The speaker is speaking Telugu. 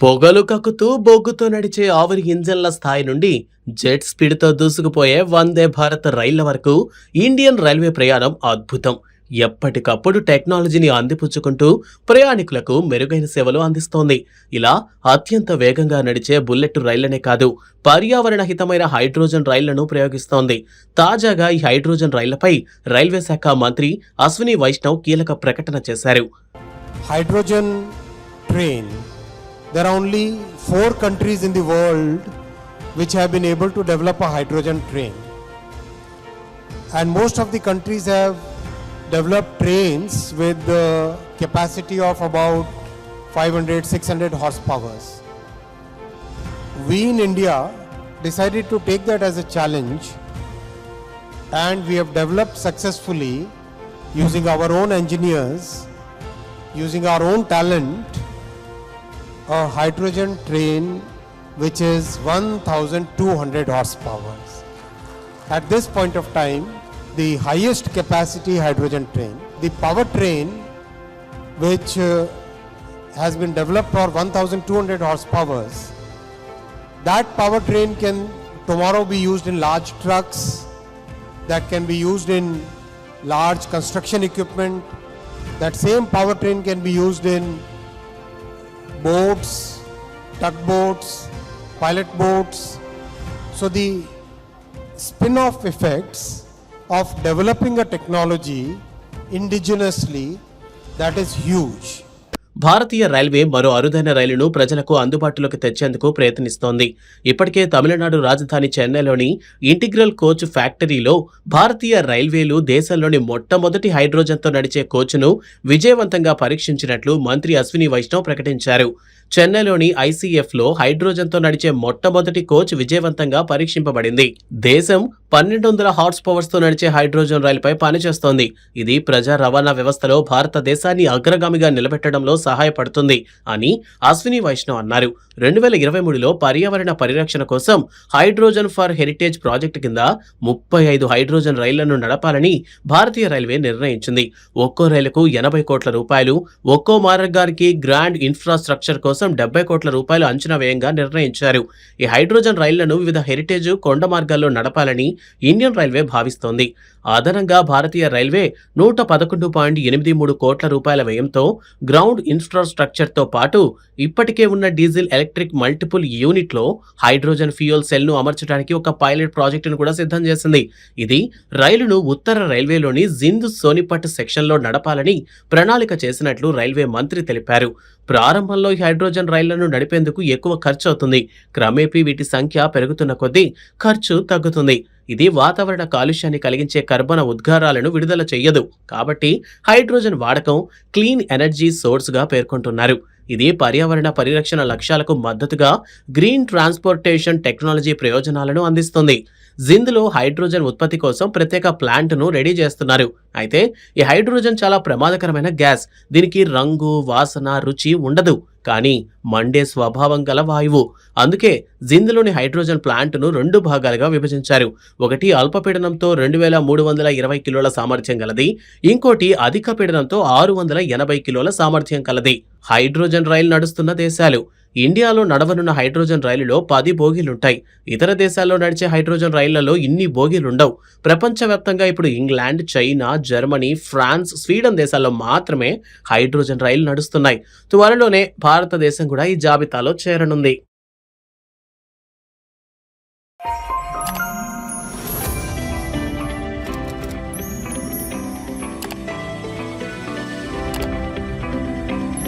పొగలు కక్కుతూ బొగ్గుతో నడిచే ఆవిరి ఇంజన్ల స్థాయి నుండి జెట్ స్పీడ్తో దూసుకుపోయే వందే భారత్ రైళ్ళ వరకు ఇండియన్ రైల్వే ప్రయాణం అద్భుతం. ఎప్పటికప్పుడు టెక్నాలజీని అందిపుచ్చుకుంటూ ప్రయాణికులకు మెరుగైన సేవలు అందిస్తోంది. ఇలా అత్యంత వేగంగా నడిచే బుల్లెట్ రైళ్ళనే కాదు పర్యావరణ హితమైన హైడ్రోజన్ రైళ్ళను ప్రయోగిస్తోంది. తాజాగా ఈ హైడ్రోజన్ రైళ్ళపై రైల్వే శాఖ మంత్రి అశ్విని వైష్ణవ్ కీలక ప్రకటన చేశారు. Hydrogen train There are only four countries in the world which have been able to develop a hydrogen train. And most of the countries have developed trains with the capacity of about 500 600 horsepower. We in India decided to take that as a challenge and we have developed successfully using our own engineers using our own talent a hydrogen train which is 1200 horsepower. At this point of time the highest capacity hydrogen train the power train which uh, has been developed for 1200 horsepower that power train can tomorrow be used in large trucks that can be used in large construction equipment that same powertrain can be used in boats, tugboats, pilot boats. So the spin-off effects of developing a technology indigenously that is huge. భారతీయ రైల్వే మరో అరుదైన రైలును ప్రజలకు అందుబాటులోకి తెచ్చేందుకు ప్రయత్నిస్తోంది. ఇప్పటికే తమిళనాడు రాజధాని చెన్నైలోని ఇంటిగ్రల్ కోచ్ ఫ్యాక్టరీలో భారతీయ రైల్వేలు దేశంలోని మొట్టమొదటి హైడ్రోజన్తో నడిచే కోచ్ను విజయవంతంగా పరీక్షించినట్లు మంత్రి అశ్విని వైష్ణవ్ ప్రకటించారు. చెన్నైలోని ఐసీఎఫ్లో హైడ్రోజన్తో నడిచే మొట్టమొదటి కోచ్ విజయవంతంగా పరీక్షింపబడింది. దేశం పన్నెండు వందల హార్స్ పవర్స్తో నడిచే హైడ్రోజన్ రైలుపై పనిచేస్తోంది. ఇది ప్రజా రవాణా వ్యవస్థలో భారతదేశాన్ని అగ్రగామిగా నిలబెట్టడంలో సహాయపడుతుంది అని అశ్విని వైష్ణవ్ అన్నారు. రెండు వేల ఇరవై మూడులో పర్యావరణ పరిరక్షణ కోసం హైడ్రోజన్ ఫర్ హెరిటేజ్ ప్రాజెక్టు కింద ముప్పై ఐదు హైడ్రోజన్ రైళ్ళను నడపాలని భారతీయ రైల్వే నిర్ణయించింది. ఒక్కో రైలుకు ఎనభై కోట్ల రూపాయలు ఒక్కో మార్గానికి గ్రాండ్ ఇన్ఫ్రాస్ట్రక్చర్ కోసం డెబ్బై కోట్ల రూపాయలు అంచనా వ్యయంగా నిర్ణయించారు. ఈ హైడ్రోజన్ రైళ్ళను వివిధ హెరిటేజ్ కొండ మార్గాల్లో నడపాలని ఇండియన్ రైల్వే భావిస్తోంది. అదనంగా భారతీయ రైల్వే నూట పదకొండు పాయింట్ ఎనిమిది మూడు కోట్ల రూపాయల వ్యయంతో గ్రౌండ్ ఇన్ఫ్రాస్ట్రక్చర్తో పాటు ఇప్పటికే ఉన్న డీజిల్ ఎలక్ట్రిక్ మల్టిపుల్ యూనిట్లో హైడ్రోజన్ ఫ్యూయల్ సెల్ను అమర్చడానికి ఒక పైలట్ ప్రాజెక్టును కూడా సిద్ధం చేసింది. ఇది రైలును ఉత్తర రైల్వేలోని జింద్ సోనిపట్ సెక్షన్లో నడపాలని ప్రణాళిక చేసినట్లు రైల్వే మంత్రి తెలిపారు. ప్రారంభంలో ఈ హైడ్రోజన్ రైళ్ళను నడిపేందుకు ఎక్కువ ఖర్చు అవుతుంది క్రమేపీ వీటి సంఖ్య పెరుగుతున్న కొద్దీ ఖర్చు తగ్గుతుంది. ఇది వాతావరణ కాలుష్యాన్ని కలిగించే కర్బన ఉద్గారాలను విడుదల చేయదు కాబట్టి హైడ్రోజన్ వాడకం క్లీన్ ఎనర్జీ సోర్స్గా పేర్కొంటున్నారు. ఇది పర్యావరణ పరిరక్షణ లక్ష్యాలకు మద్దతుగా గ్రీన్ ట్రాన్స్పోర్టేషన్ టెక్నాలజీ ప్రయోజనాలను అందిస్తుంది. జింద్లో హైడ్రోజన్ ఉత్పత్తి కోసం ప్రత్యేక ప్లాంట్ను రెడీ చేస్తున్నారు. అయితే ఈ హైడ్రోజన్ చాలా ప్రమాదకరమైన గ్యాస్. దీనికి రంగు వాసన రుచి ఉండదు. కానీ మండే స్వభావం గల వాయువు. అందుకే జింద్లోని హైడ్రోజన్ ప్లాంట్ను రెండు భాగాలుగా విభజించారు. ఒకటి అల్పపీడనంతో రెండు వేల మూడు వందల ఇరవై కిలోల సామర్థ్యం గలది. ఇంకోటి అధిక పీడనంతో ఆరు వందల ఎనభై కిలోల సామర్థ్యం కలది. హైడ్రోజన్ రైలు నడుస్తున్న దేశాలు. ఇండియాలో నడవనున్న హైడ్రోజన్ రైలులో పది బోగీలుంటాయి. ఇతర దేశాల్లో నడిచే హైడ్రోజన్ రైళ్ళలో ఇన్ని బోగీలుండవు. ప్రపంచవ్యాప్తంగా ఇప్పుడు England China Germany France Sweden దేశాల్లో మాత్రమే హైడ్రోజన్ రైళ్ళు నడుస్తున్నాయి. త్వరలోనే భారతదేశం కూడా ఈ జాబితాలో చేరనుంది.